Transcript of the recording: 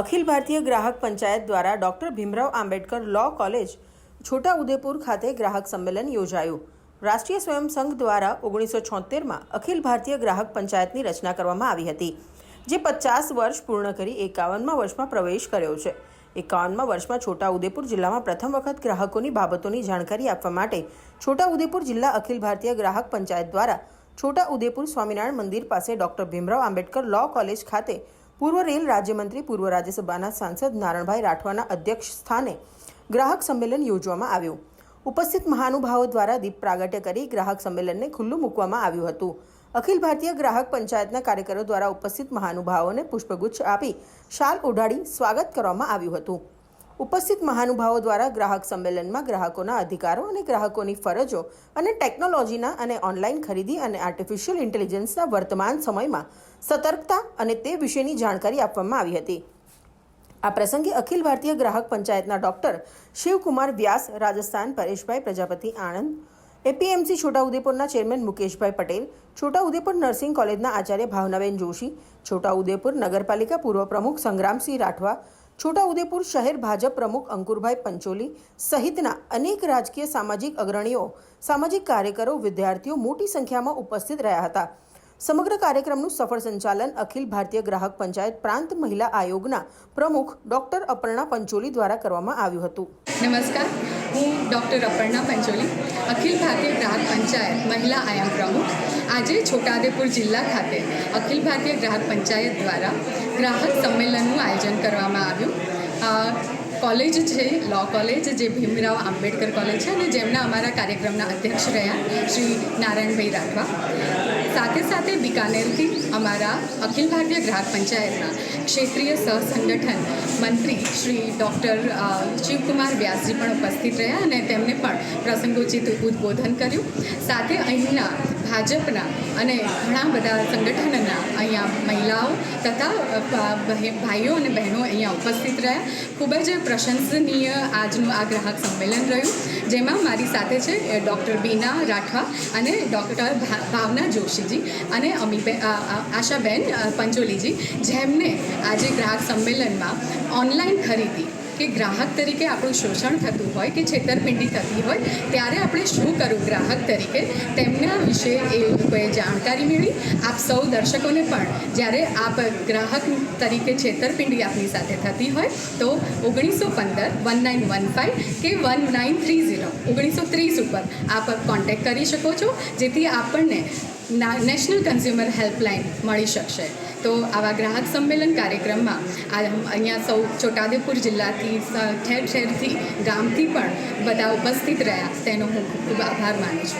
અખિલ ભારતીય ગ્રાહક પંચાયત દ્વારા doctor Bhimrao Ambedkar law college Chhota Udepur ખાતે ગ્રાહક સંમેલન યોજાયું. રાષ્ટ્રીય સ્વયં સંઘ દ્વારા ઓગણીસો છોતેરમાં અખિલ ભારતીય ગ્રાહક પંચાયતની રચના કરવામાં આવી હતી, જે પચાસ વર્ષ પૂર્ણ કરી એકાવનમાં વર્ષમાં પ્રવેશ કર્યો છે. એકાવનમાં વર્ષમાં છોટા ઉદેપુર જિલ્લામાં પ્રથમ વખત ગ્રાહકોની બાબતોની જાણકારી આપવા માટે છોટા ઉદેપુર જિલ્લા અખિલ ભારતીય ગ્રાહક પંચાયત દ્વારા છોટા ઉદેપુર સ્વામિનારાયણ મંદિર પાસે doctor Bhimrao Ambedkar law college ખાતે પૂર્વ રેલ રાજ્યમંત્રી, પૂર્વ રાજ્યસભાના સાંસદ નારણભાઈ રાઠવાના અધ્યક્ષ સ્થાને ગ્રાહક સંમેલન યોજવામાં આવ્યું. ઉપસ્થિત મહાનુભાવો દ્વારા દીપ પ્રાગટ્ય કરી ગ્રાહક સંમેલનને ખુલ્લું મૂકવામાં આવ્યું હતું. અખિલ ભારતીય ગ્રાહક પંચાયતના કાર્યકરો દ્વારા ઉપસ્થિત મહાનુભાવોને પુષ્પગુચ્છ આપી શાલ ઓઢાડી સ્વાગત કરવામાં આવ્યું હતું. ઉપસ્થિત મહાનુભાવો દ્વારા ગ્રાહક સંમેલનમાં ગ્રાહકોના અધિકારો અને ગ્રાહકોની ફરજો અને ટેકનોલોજીના અને ઓનલાઈન ખરીદી અને આર્ટિફિશિયલ ઇન્ટેલિજન્સના વર્તમાન સમયમાં સતર્કતા અને તે વિશેની જાણકારી આપવામાં આવી હતી. આ પ્રસંગે અખિલ ભારતીય ગ્રાહક પંચાયતના ડોક્ટર શિવકુમાર વ્યાસ, રાજસ્થાન પરેશભાઈ પ્રજાપતિ આણંદ, એપીએમસી છોટાઉદેપુરના ચેરમેન મુકેશભાઈ પટેલ, છોટાઉદેપુર નર્સિંગ કોલેજના આચાર્ય ભાવનાબેન જોશી, છોટાઉદેપુર નગરપાલિકા પૂર્વ પ્રમુખ સંગ્રામસિંહ રાઠવા છોટાઉદેપુર શહેર ભાજપ પ્રમુખ અંકુરભાઈ પંચોલી સહિતના અનેક રાજકીય સામાજિક અગ્રણીઓ, સામાજિક કાર્યકરો, વિદ્યાર્થીઓ મોટી સંખ્યામાં ઉપસ્થિત રહ્યા હતા. સમગ્ર કાર્યક્રમનું સફળ સંચાલન અખિલ ભારતીય ગ્રાહક પંચાયત પ્રાંત મહિલા આયોગના પ્રમુખ ડોક્ટર અપર્ણા પંચોલી દ્વારા કરવામાં આવ્યું હતું. નમસ્કાર. હું ડૉક્ટર અપર્ણા પંચોલી, અખિલ ભારતીય ગ્રાહક પંચાયત મહિલા આયામ પ્રમુખ. આજે છોટાઉદેપુર જિલ્લા ખાતે અખિલ ભારતીય ગ્રાહક પંચાયત દ્વારા ગ્રાહક સંમેલનનું આયોજન કરવામાં આવ્યું. કોલેજ છે, લો કોલેજ જે ભીમરાવ આંબેડકર કોલેજ છે અને જેમના અમારા કાર્યક્રમના અધ્યક્ષ રહ્યા શ્રી નારાયણભાઈ રાઠવા. સાથે સાથે બિકાનેરથી અમારા અખિલ ભારતીય ગ્રાહક પંચાયતના ક્ષેત્રીય સહસંગઠન મંત્રી શ્રી ડૉક્ટર શિવકુમાર વ્યાસજી પણ ઉપસ્થિત રહ્યા અને તેમને પણ પ્રસંગોચિત ઉદબોધન કર્યું. સાથે અહીંના ભાજપના અને ઘણા બધા સંગઠનના અહીંયા મહિલાઓ તથા ભાઈઓ અને બહેનો અહીંયા ઉપસ્થિત રહ્યા. ખૂબ જ પ્રશંસનીય આજનું આ ગ્રાહક સંમેલન રહ્યું જેમાં મારી સાથે છે ડૉક્ટર બીના રાઠવા અને ડૉક્ટર ભાવના જોશીજી અને અમીબે અ, અ, આશાબેન પંચોલીજી જેમને આજે ગ્રાહક સંમેલનમાં ઓનલાઈન ખરીદી કે ગ્રાહક તરીકે આપણું શોષણ થતું હોય કે છેતરપિંડી થતી હોય, ત્યારે આપણે શું કરવું ગ્રાહક તરીકે? તેમના વિશે એ લોકોએ જાણકારી મેળવી. આપ સૌ દર્શકોને પણ જ્યારે આપ ગ્રાહક તરીકે છેતરપિંડી આપની સાથે થતી હોય, તો ઓગણીસો પંદર વન નાઇન વન ફાઇવ કે વન નાઇન થ્રી ઝીરો ઓગણીસો ત્રીસ ઉપર આપ કોન્ટેક્ટ કરી શકો છો, જેથી આપણને નેશનલ કન્ઝ્યુમર હેલ્પલાઇન મળી શકશે. તો આવા ગ્રાહક સંમેલન કાર્યક્રમમાં અહીંયા સૌ છોટાઉદેપુર જિલ્લાથી ઠેર ઠેરથી ગામથી પણ બધા ઉપસ્થિત રહ્યા. તેનો હું ખૂબ આભાર માનું છું.